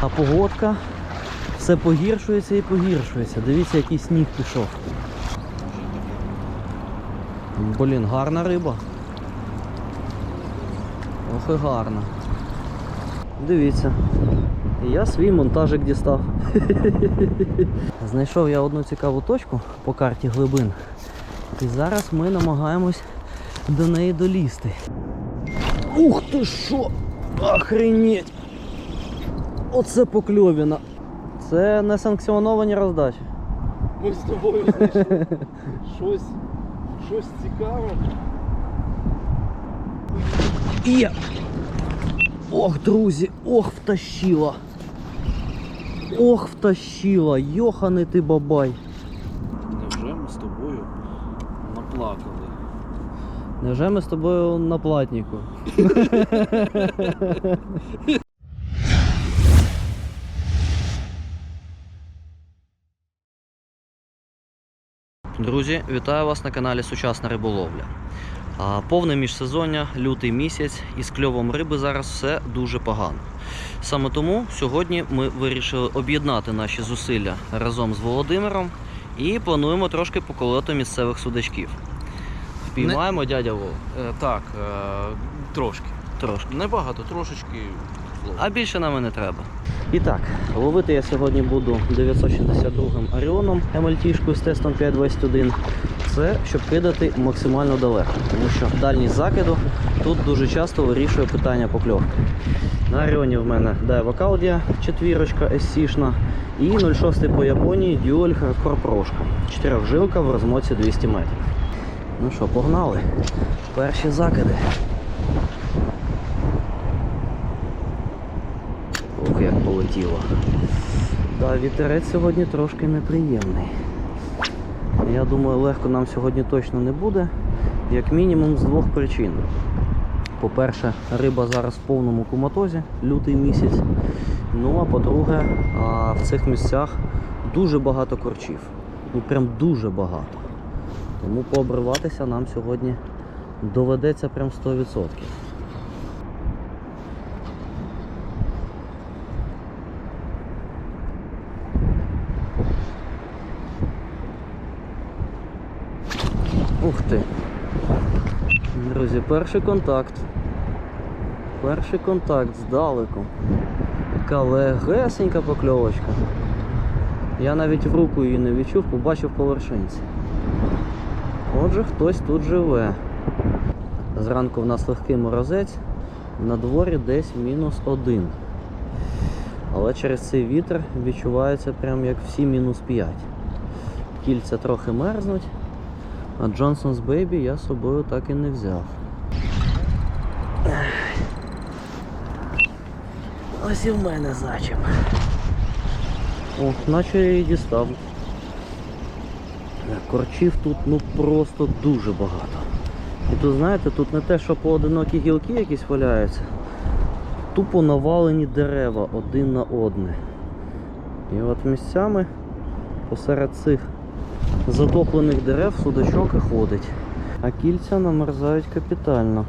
А погодка все погіршується і погіршується. Дивіться, який сніг пішов. Блін, гарна риба. Ох і гарна. Дивіться. Я свій монтажик дістав. Знайшов я одну цікаву точку по карті глибин. І зараз ми намагаємось до неї долізти. Ух ти що! Охренеть! Оце покльовіна. Це не санкціоновані роздачі. Ми з тобою знайшли щось, щось цікаве. Є! Ох, друзі, ох, втащила. Ох, втащила, йоханий ти бабай. Невже ми з тобою наплакали? Невже ми з тобою на платніку? Друзі, вітаю вас на каналі Сучасна риболовля. Повне міжсезоння, лютий місяць, і з кльовом риби зараз все дуже погано. Саме тому сьогодні ми вирішили об'єднати наші зусилля разом з Володимиром і плануємо трошки поколоти місцевих судачків. Впіймаємо дядя Вов Е, так, е, трошки. трошки. Небагато, трошечки. А більше нам і не треба. І так, ловити я сьогодні буду 962-м Оріоном МЛТ-шкою з тестом 521. Це щоб кидати максимально далеко, тому що дальність закиду тут дуже часто вирішує питання покльовки. На Оріоні в мене Daiwa Caldia, четвірочка SC-шна і 0,6 по Японії Dual Hardcore Прошка. Чотирьохжилка в розмотці 200 метрів. Ну що, погнали? Перші закиди. Ох, як полетіло. Да, вітерець сьогодні трошки неприємний. Я думаю, легко нам сьогодні точно не буде, як мінімум з двох причин. По-перше, риба зараз в повному куматозі, лютий місяць. Ну а по-друге, в цих місцях дуже багато корчів. Ну прям дуже багато. Тому пообриватися нам сьогодні доведеться прям 100%. Ух ти. Друзі, перший контакт. Перший контакт здалеку. Така легесенька покльовочка. Я навіть в руку її не відчув, побачив по вершинці. Отже, хтось тут живе. Зранку в нас легкий морозець, на дворі десь мінус один. Але через цей вітер відчувається прям як всі мінус 5. Кільця трохи мерзнуть. А Johnson's Baby я з собою так і не взяв. Ось і в мене зачіп. О, наче я її дістав. Е, Корчів тут ну просто дуже багато. І тут, знаєте, тут не те, що поодинокі гілки якісь валяються, тупо навалені дерева один на одне. І от місцями посеред цих затоплених дерев судачок і ходить. А кільця намерзають капітально.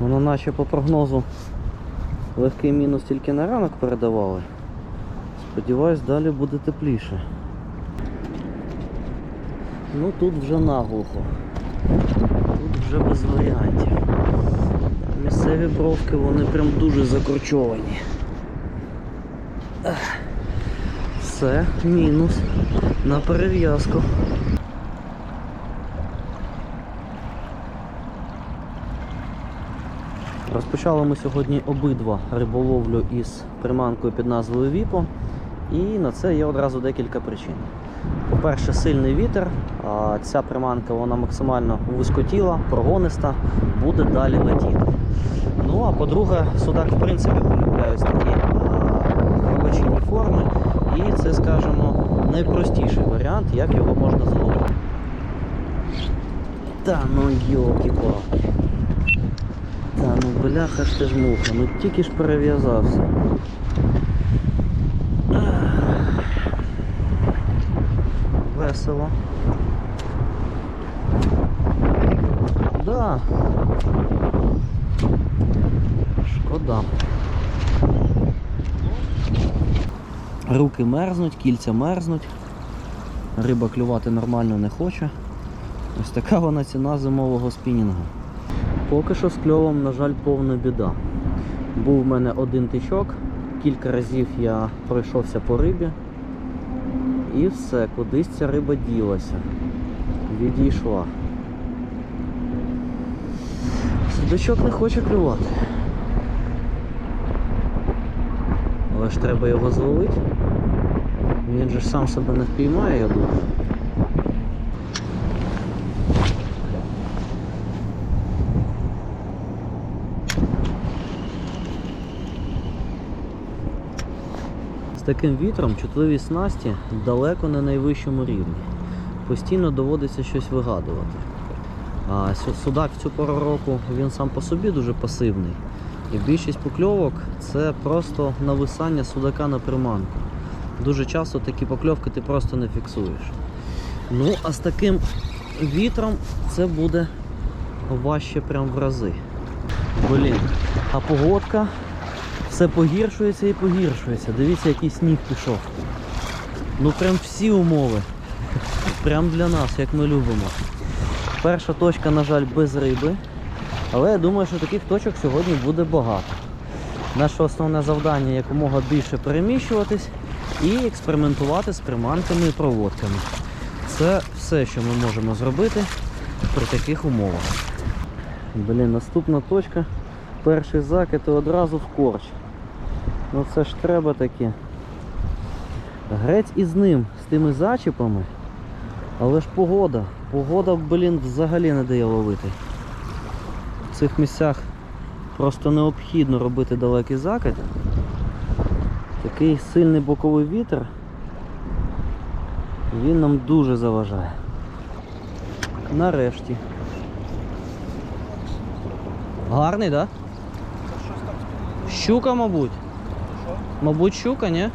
Воно наче по прогнозу легкий мінус тільки на ранок передавали. Сподіваюсь, далі буде тепліше. Ну тут вже наглухо. Тут вже без варіантів. Місцеві бровки вони прям дуже закорчовані. Все, мінус на перев'язку. Розпочали ми сьогодні обидва риболовлю із приманкою під назвою Віпо. І на це є одразу декілька причин. По-перше, сильний вітер, а ця приманка вона максимально вузькотіла, прогониста, буде далі летіти. Ну а по-друге, судак в принципі полюбляють такі форми, і це, скажімо, найпростіший варіант, як його можна зловити. Та ну йолки-палки. Та ну бляха ж ти ж муха, ну тільки ж перев'язався. Весело. Да. от да. Руки мерзнуть, кільця мерзнуть. Риба клювати нормально не хоче. Ось така вона ціна зимового спінінгу. Поки що з кльовом, на жаль, повна біда. Був в мене один тичок, кілька разів я пройшовся по рибі. І все, кудись ця риба ділася. Відійшла. Судачок не хоче клювати. Але ж треба його зловити. Він же сам себе не впіймає, я думаю. З таким вітром чутливі снасті далеко не найвищому рівні. Постійно доводиться щось вигадувати. А судак в цю пору року він сам по собі дуже пасивний. І більшість покльовок це просто нависання судака на приманку. Дуже часто такі покльовки ти просто не фіксуєш. Ну, а з таким вітром це буде важче прям в рази. Блін, а погодка все погіршується і погіршується. Дивіться, який сніг пішов. Ну прям всі умови. Прям для нас, як ми любимо. Перша точка, на жаль, без риби. Але я думаю, що таких точок сьогодні буде багато. Наше основне завдання якомога більше переміщуватись і експериментувати з приманками і проводками. Це все, що ми можемо зробити при таких умовах. Блін, наступна точка. Перший закид і одразу в корч. Ну це ж треба таке. Грець із ним, з тими зачіпами. Але ж погода. Погода, блін, взагалі не дає ловити. В цих місцях просто необхідно робити далекий закид. Такий сильний боковий вітер. Він нам дуже заважає. Нарешті. Гарний, так? Да? Щука, мабуть. Мабуть, щука, ні?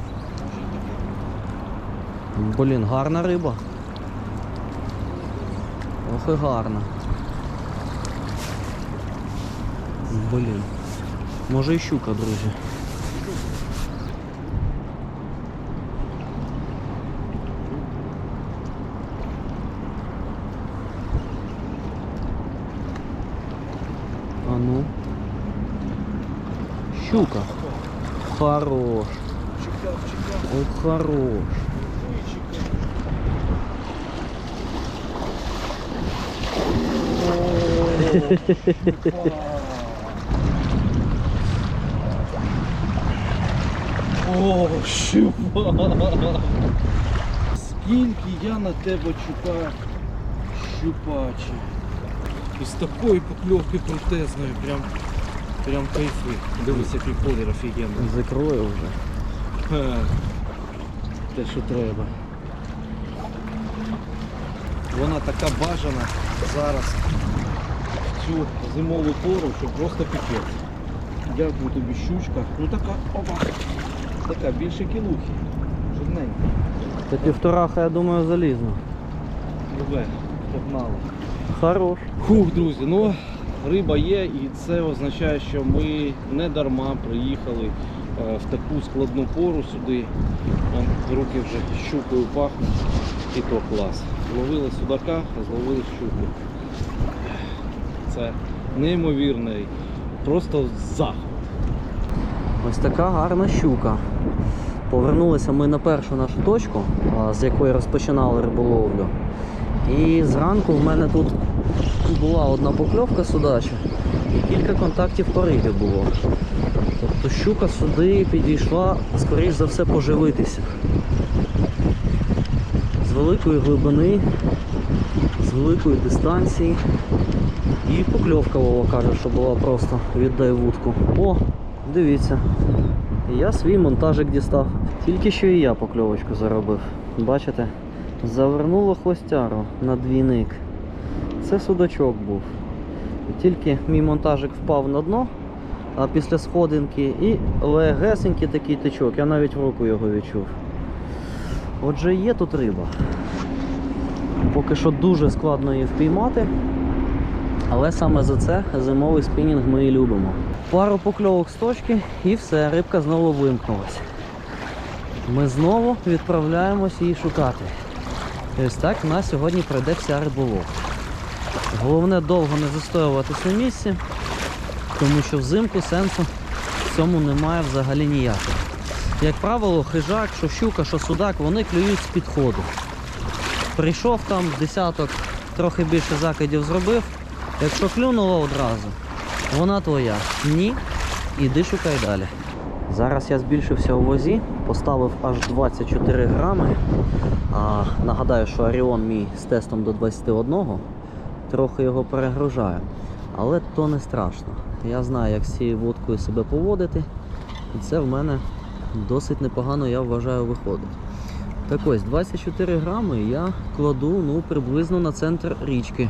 Блін, гарна риба. Ох і гарна. Блін. Може і щука, друзі. Щука. Хорош. Чекав, чекав. Ой, хорош. О, щупа! Скільки я на тебе чекав, щупачі. І з такої покльовки крутезної, прям, Прям кайфи. Дивись, який колір офігенний. Закрою вже. Ха. Те, що треба. Вона така бажана зараз в цю зимову пору, що просто піпець. Дякую тобі щучка. Ну така, опа. Така більше кілухи. Жирненька. Та півтораха, я думаю, залізно. Любе, погнали. Хорош. Фух, друзі, ну риба є і це означає, що ми не дарма приїхали е, в таку складну пору сюди. Руки вже щукою пахнуть і то клас. Зловили судака, зловили щуку. Це неймовірний, просто захват. Ось така гарна щука. Повернулися ми на першу нашу точку, з якої розпочинали риболовлю. І зранку в мене тут була одна покльовка судача і кілька контактів по рибі було. Тобто щука сюди підійшла, скоріш за все, поживитися. З великої глибини, з великої дистанції. І покльовка Вова каже, що була просто віддай вудку. О, дивіться. Я свій монтажик дістав. Тільки що і я покльовочку заробив. Бачите? Завернуло хвостяру на двійник. Це судачок був. Тільки мій монтажик впав на дно, а після сходинки і легесенький такий тичок. Я навіть в руку його відчув. Отже, є тут риба. Поки що дуже складно її впіймати. Але саме за це зимовий спінінг ми і любимо. Пару покльовок з точки і все, рибка знову вимкнулась. Ми знову відправляємось її шукати. І ось так в нас сьогодні пройде вся риболовля. Головне довго не застоюватись на місці, тому що взимку сенсу в цьому немає взагалі ніякого. Як правило, хижак, що щука, що судак, вони клюють з підходу. Прийшов там десяток, трохи більше закидів зробив. Якщо клюнуло одразу, вона твоя. Ні, іди шукай далі. Зараз я збільшився у вазі, поставив аж 24 грами. А, нагадаю, що Оріон мій з тестом до 21, трохи його перегружаю. Але то не страшно. Я знаю, як з цією вудкою себе поводити. І це в мене досить непогано, я вважаю, виходить. Так ось, 24 грами я кладу ну, приблизно на центр річки,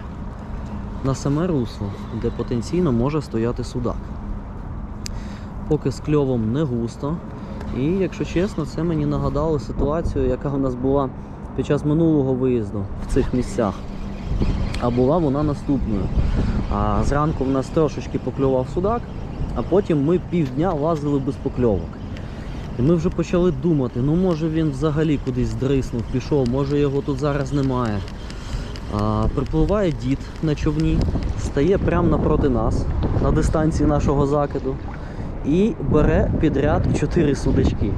на саме русло, де потенційно може стояти судак. Поки з кльовом не густо. І, якщо чесно, це мені нагадало ситуацію, яка у нас була під час минулого виїзду в цих місцях. А була вона наступною. А зранку в нас трошечки покльовав судак, а потім ми півдня лазили без покльовок. І ми вже почали думати, ну може він взагалі кудись здриснув, пішов, може його тут зараз немає. А, припливає дід на човні, стає прямо напроти нас, на дистанції нашого закиду, і бере підряд чотири судачки.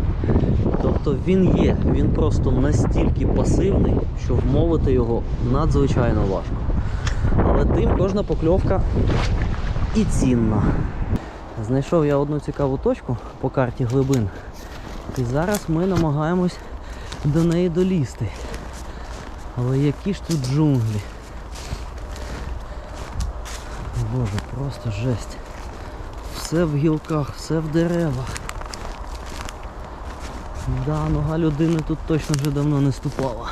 Тобто він є, він просто настільки пасивний, що вмовити його надзвичайно важко. Але тим кожна покльовка і цінна. Знайшов я одну цікаву точку по карті глибин. І зараз ми намагаємось до неї долізти. Але які ж тут джунглі. Боже, просто жесть. Все в гілках, все в деревах. Да, нога людини тут точно вже давно не ступала.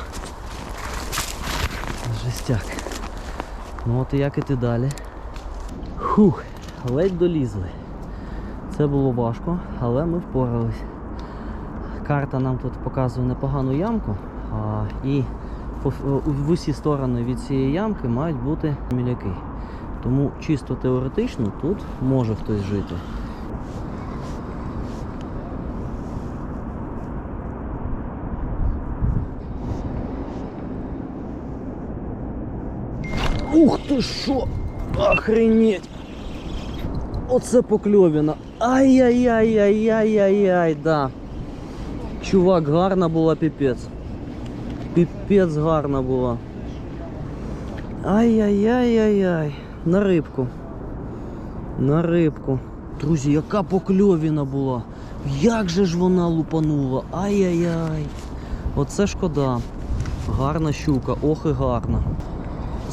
Ну от і як іти далі. Хух, ледь долізли. Це було важко, але ми впорались. Карта нам тут показує непогану ямку, а, і в усі сторони від цієї ямки мають бути міляки. Тому чисто теоретично тут може хтось жити. Ух ти що! Охренеть! Оце покльовіна. Ай-яй-яй-яй-яй-яй-яй, да. Чувак, гарна була піпець. Піпець гарна була. Ай-яй-яй-яй-яй. На рибку. На рибку. Друзі, яка покльовіна була. Як же ж вона лупанула. Ай-яй-яй. Оце шкода. Гарна щука, ох і гарна.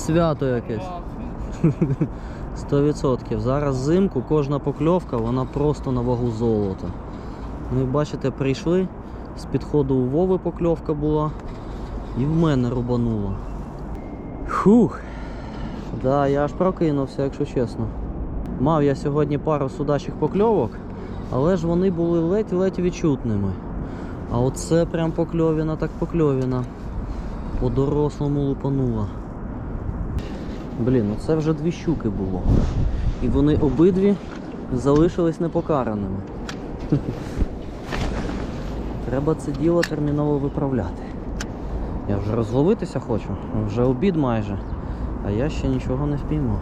Свято якесь. 100%. Зараз зимку кожна покльовка, вона просто на вагу золота. Ну і бачите, прийшли, з підходу у Вови покльовка була, і в мене рубануло. Фух. Да, я аж прокинувся, якщо чесно. Мав я сьогодні пару судачих покльовок, але ж вони були ледь-ледь відчутними. А оце прям покльовіна, так покльовіна. По-дорослому лупанула. Блін, ну це вже дві щуки було. І вони обидві залишились непокараними. Треба це діло терміново виправляти. Я вже розловитися хочу, вже обід майже, а я ще нічого не впіймав.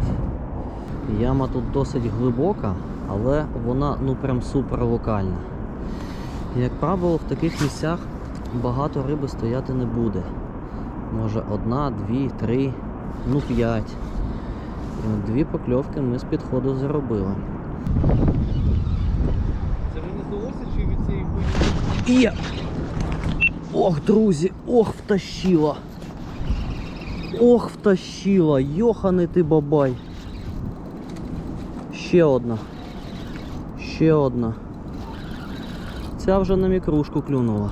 Яма тут досить глибока, але вона ну прям супер локальна. Як правило, в таких місцях багато риби стояти не буде. Може одна, дві, три, ну п'ять. Дві покльовки ми з підходу заробили. Це не здалося чи від цієї хуйні? Є! Ох, друзі, ох, втащила. Ох, втащила. Йоханий ти бабай. Ще одна. Ще одна. Ця вже на мікрушку клюнула.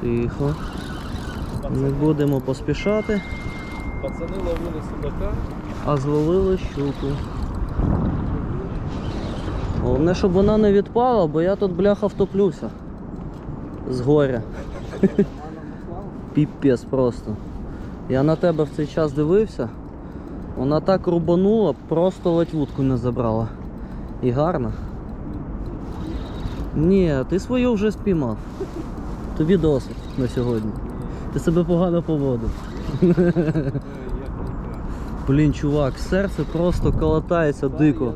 Тихо. Не будемо поспішати, Пацани ловили судака. а зловили щуку. Головне, щоб вона не відпала, бо я тут бляха втоплюся. З горя. Піпець просто. Я на тебе в цей час дивився. Вона так рубанула, просто ледь вудку не забрала. І гарно. Ні, ти свою вже спіймав. Тобі досить на сьогодні. Ти себе погано поводив. Блін, чувак, серце просто колотається дико.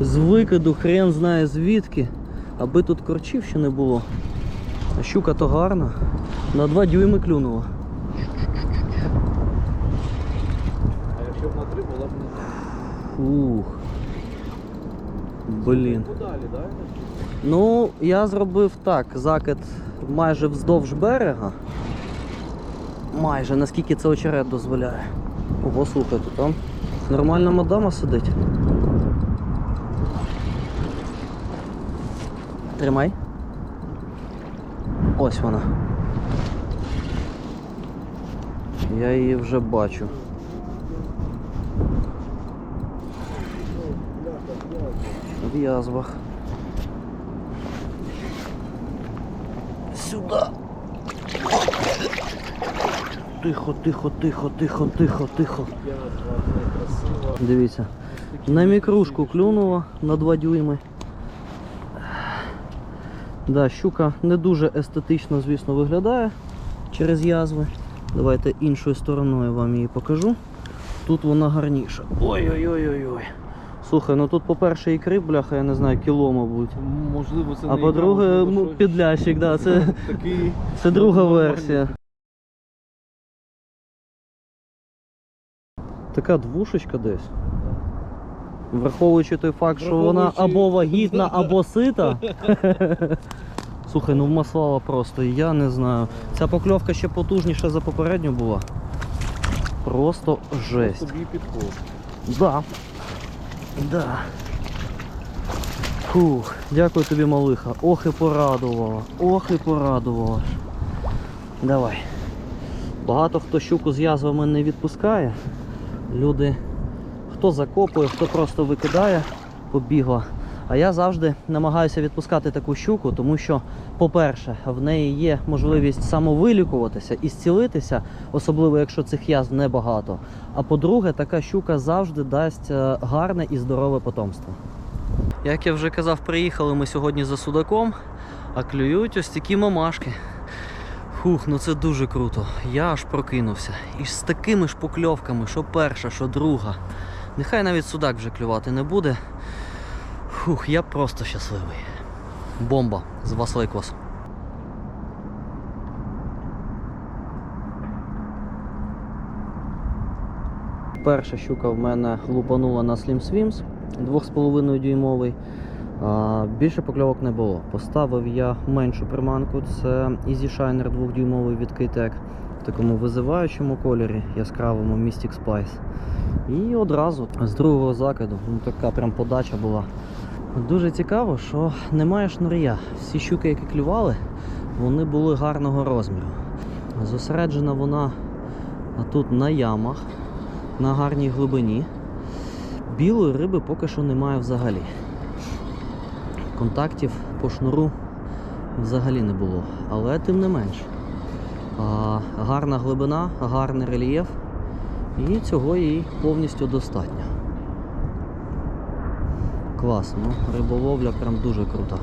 З викиду хрен знає звідки. Аби тут корчів ще не було. А щука то гарна. На два дюйми клюнула. А якщо б на три була б не Ух. Блін. Ну, я зробив так, закид майже вздовж берега. Майже, наскільки це очерет дозволяє. Ого, слухайте, там нормальна мадама сидить. Тримай. Ось вона. Я її вже бачу. В язвах. Сюда. Тихо, тихо, тихо, тихо, тихо, тихо. Дивіться. На мікрушку клюнула на 2 дюйми. Да, щука не дуже естетично, звісно, виглядає через язви. Давайте іншою стороною вам її покажу. Тут вона гарніша. Ой-ой-ой-ой-ой. Слухай, ну тут, по-перше, ікри, бляха, я не знаю, кіло, мабуть. Можливо, це А по-друге, ну, підлящик, да, це, такий. це друга версія. Така двушечка десь. Враховуючи той факт, що вона Враховуючи- або вагітна, або сита. Слухай, ну маслава просто, я не знаю. Ця покльовка ще потужніша за попередню була. Просто жесть. Тобі підкоп. Да. Да. Фух, дякую тобі, малиха. Ох і порадувала. Ох і порадувала. Давай. Багато хто щуку з язвами не відпускає. Люди хто закопує, хто просто викидає, побігла. А я завжди намагаюся відпускати таку щуку, тому що, по-перше, в неї є можливість самовилікуватися і зцілитися, особливо якщо цих язв небагато. А по-друге, така щука завжди дасть е, гарне і здорове потомство. Як я вже казав, приїхали ми сьогодні за судаком, а клюють ось такі мамашки. Фух, ну це дуже круто. Я аж прокинувся. І з такими ж покльовками, що перша, що друга. Нехай навіть судак вже клювати не буде. Фух, я просто щасливий. Бомба з вас лайкос. Перша щука в мене лупанула на Slim Swims 2,5 дюймовий. Більше покльовок не було. Поставив я меншу приманку, це Easy Shiner 2 дюймовий від K-Tech в такому визиваючому кольорі, яскравому Mystic Spice. І одразу з другого закиду, ну така прям подача була. Дуже цікаво, що немає шнуря. Всі щуки, які клювали, вони були гарного розміру. Зосереджена вона тут на ямах, на гарній глибині. Білої риби поки що немає взагалі. Контактів по шнуру взагалі не було, але тим не менш. Гарна глибина, гарний рельєф, і цього їй повністю достатньо. Класно, риболовля прям дуже крута.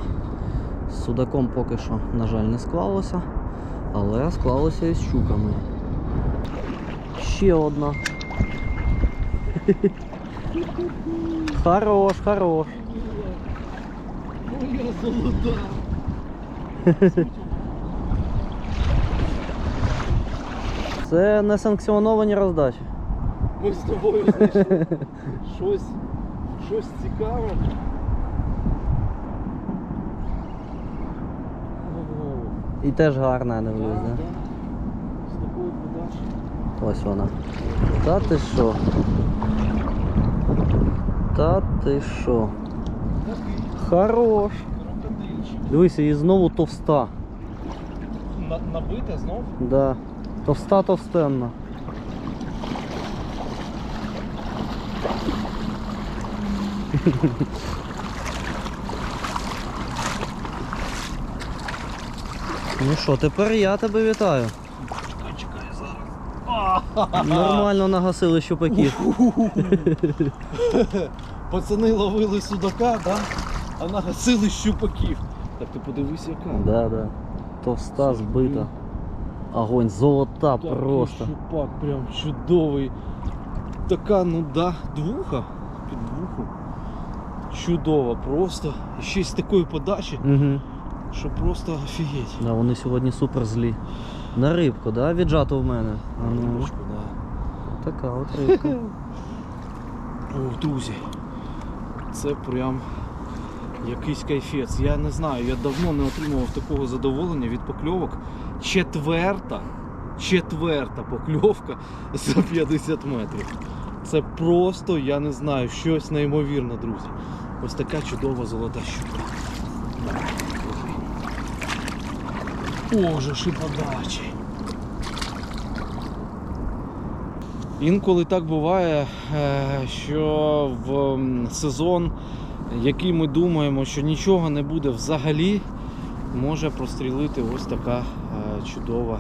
З судаком поки що, на жаль, не склалося, але склалося і з щуками. Ще одна. Хорош, хорош. Моя золота. Це несанкціоновані роздачі. Ми з тобою знайшли щось, щось цікаве. І теж гарна, я дивлюсь, Да, да? да. З такою подачею. Ось вона. Та ти що? Та ти що? Хорош. Дивися, і знову товста. На, набите знов? Да. Товста товстенна. Ну що, тепер я тебе вітаю. Чекай, зараз. Нормально нагасили щупаків. Пацани ловили судака, да? А нагасили щупаків. Так ти подивись, яка. Да, да. Товста збита. Огонь, золота Такий просто. Щупак прям чудовий. Така, ну да, двуха. Під двуху. Чудова просто. І ще з такої подачі, Угу. що просто офігеть. Да, вони сьогодні супер злі. На рибку, да? Віджато в мене. А ну, Рибочку, да. така от рибка. О, друзі, це прям якийсь кайфець. Я не знаю, я давно не отримував такого задоволення від покльовок. Четверта, четверта покльовка за 50 метрів. Це просто, я не знаю, щось неймовірне, друзі. Ось така чудова золота щука. Боже, ж і. Інколи так буває, е, що в сезон, який ми думаємо, що нічого не буде взагалі, може прострілити ось така е, чудова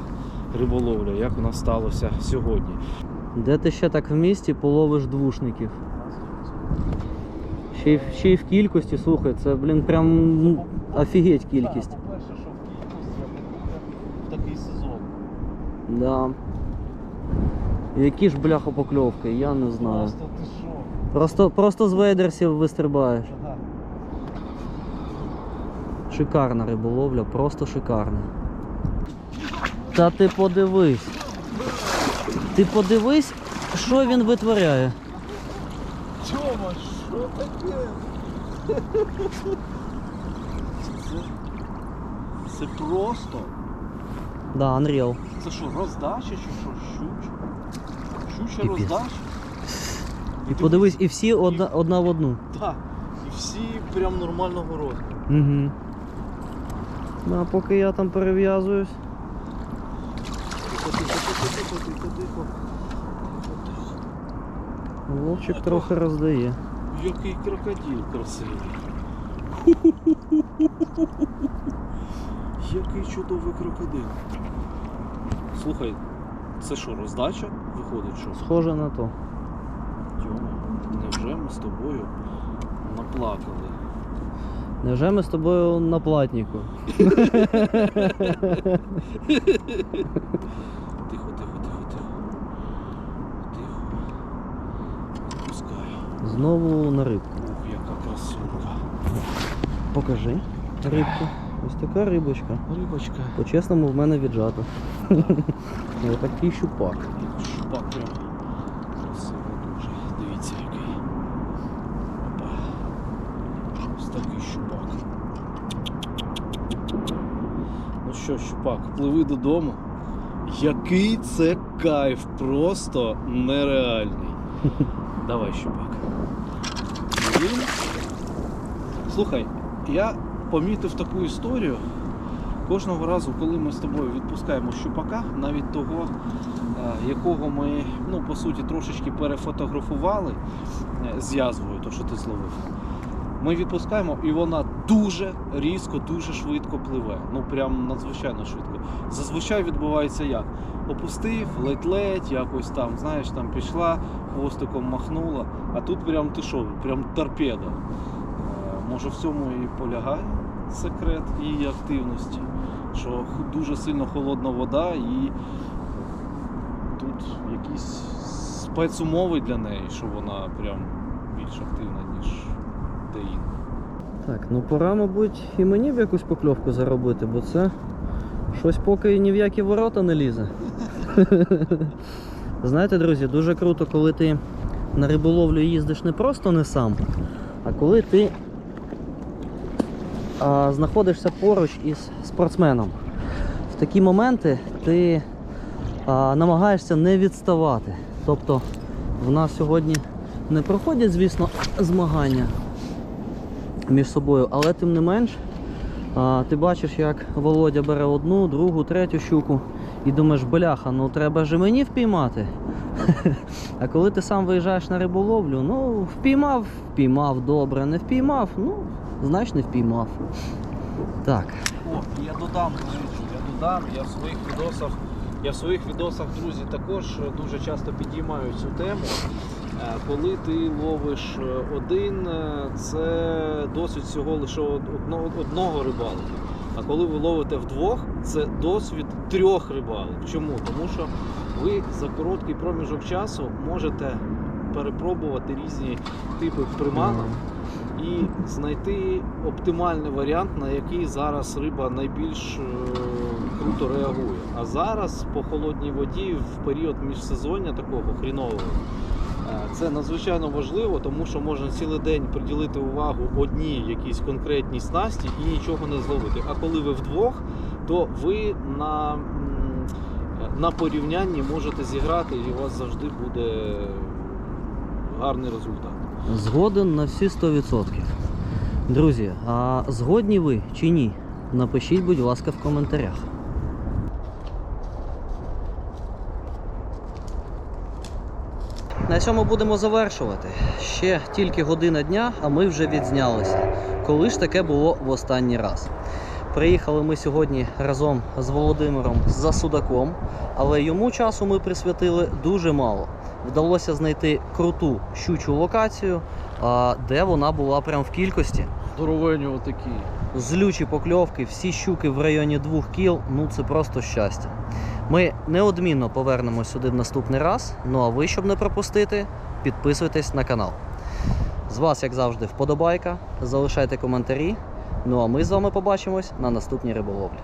риболовля, як у нас сталося сьогодні. Де ти ще так в місті половиш двушників? Ще й, в- ще й в кількості, слухай, це, блін, прям ну, офігеть кількість. По-перше, що в кількості, в такий сезон. Да. Які ж бляха покльовки, я не знаю. Просто ти що? Просто, просто з вейдерсів вистрибаєш. Ага. Шикарна риболовля, просто шикарна. Та ти подивись. Ти подивись, що він витворяє. Тьома, що таке? Це, це просто. Да, Unreal. Це що, роздача чи що? Щуча? Щуча Піпець. роздача? І подивись, і всі одна, одна в одну. Так. І всі прям нормального розміру. Угу. Да, поки я там перев'язуюсь. Вовчик трохи роздає. Який крокодил красивий. Який чудовий крокодил. Слухай, це що, роздача виходить, що? Схоже на то. Невже ми з тобою наплакали? Невже ми з тобою на платніку? Тихо, тихо, тихо, тихо. Тихо. Відпускаю. Знову на рибку. Ух, яка красунка. Покажи рибку. Ось така рибочка. Рибочка. По-чесному в мене віджато. Ось такий щупак. Шпак прям красивий дуже. Дивіться який. Опа. Ось такий щупак. Ну що, щупак, пливи додому. Який це кайф, просто нереальний. Давай, щупак. Він... Слухай, я помітив таку історію. Кожного разу, коли ми з тобою відпускаємо щупака, навіть того, е, якого ми, ну, по суті, трошечки перефотографували е, з язвою, то що ти зловив, ми відпускаємо і вона дуже різко, дуже швидко пливе. Ну прям надзвичайно швидко. Зазвичай відбувається як? Опустив, ледь-ледь, якось там, знаєш, там пішла, хвостиком махнула, а тут прям ти що, прям торпеда. Е, Може в цьому і полягає секрет її активності, що дуже сильно холодна вода і тут якісь спецумови для неї, що вона прям більш активна, ніж. Так, ну пора, мабуть, і мені б якусь покльовку заробити, бо це щось поки ні в які ворота не лізе. Знаєте, друзі, дуже круто, коли ти на риболовлю їздиш не просто не сам, а коли ти а, знаходишся поруч із спортсменом. В такі моменти ти а, намагаєшся не відставати. Тобто в нас сьогодні не проходять, звісно, змагання між собою, але тим не менш, а, ти бачиш, як Володя бере одну, другу, третю щуку і думаєш, бляха, ну треба ж мені впіймати. А коли ти сам виїжджаєш на риболовлю, ну впіймав, впіймав добре, не впіймав, ну, значить не впіймав. Так, О, я додам, до я додам, я в своїх відосах Я в своїх відосах, друзі, також дуже часто підіймаю цю тему. Е, Коли ти ловиш е, один, е, це досвід всього лише одного, одного рибалки. А коли ви ловите вдвох, це досвід трьох рибалок. Чому? Тому що ви за короткий проміжок часу можете перепробувати різні типи приманок і знайти оптимальний варіант, на який зараз риба найбільш круто реагує. А зараз по холодній воді в період міжсезоння такого хрінового. Це надзвичайно важливо, тому що можна цілий день приділити увагу одній якійсь конкретній снасті і нічого не зловити. А коли ви вдвох, то ви на, на порівнянні можете зіграти і у вас завжди буде гарний результат. Згоден на всі 100%. Друзі, а згодні ви чи ні? Напишіть, будь ласка, в коментарях. На цьому будемо завершувати. Ще тільки година дня, а ми вже відзнялися. Коли ж таке було в останній раз? Приїхали ми сьогодні разом з Володимиром за Судаком, але йому часу ми присвятили дуже мало. Вдалося знайти круту щучу локацію, де вона була прям в кількості. Здоровені отакі. Злючі покльовки, всі щуки в районі двох кіл, ну це просто щастя. Ми неодмінно повернемось сюди в наступний раз. Ну а ви, щоб не пропустити, підписуйтесь на канал. З вас, як завжди, вподобайка, залишайте коментарі. Ну а ми з вами побачимось на наступній риболовлі.